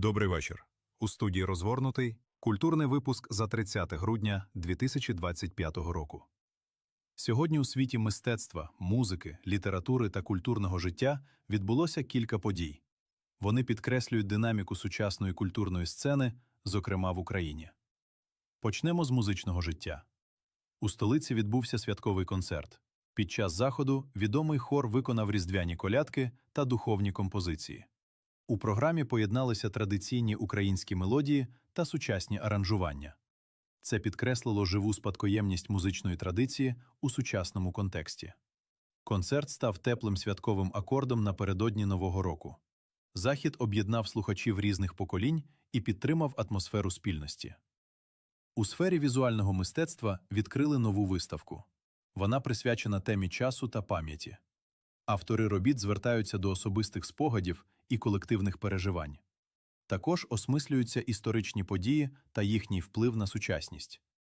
Добрий вечір. У студії розгорнутий культурний випуск за 30 грудня 2025 року. Сьогодні у світі мистецтва, музики, літератури та культурного життя відбулося кілька подій. Вони підкреслюють динаміку сучасної культурної сцени, зокрема в Україні. Почнемо з музичного життя. У столиці відбувся святковий концерт. Під час заходу відомий хор виконав різдвяні колядки та духовні композиції. У програмі поєдналися традиційні українські мелодії та сучасні аранжування. Це підкреслило живу спадкоємність музичної традиції у сучасному контексті. Концерт став теплим святковим акордом напередодні Нового року. Захід об'єднав слухачів різних поколінь і підтримав атмосферу спільності. У сфері візуального мистецтва відкрили нову виставку. Вона присвячена темі часу та пам'яті. Автори робіт звертаються до особистих спогадів і колективних переживань. Також осмислюються історичні події та їхній вплив на сучасність.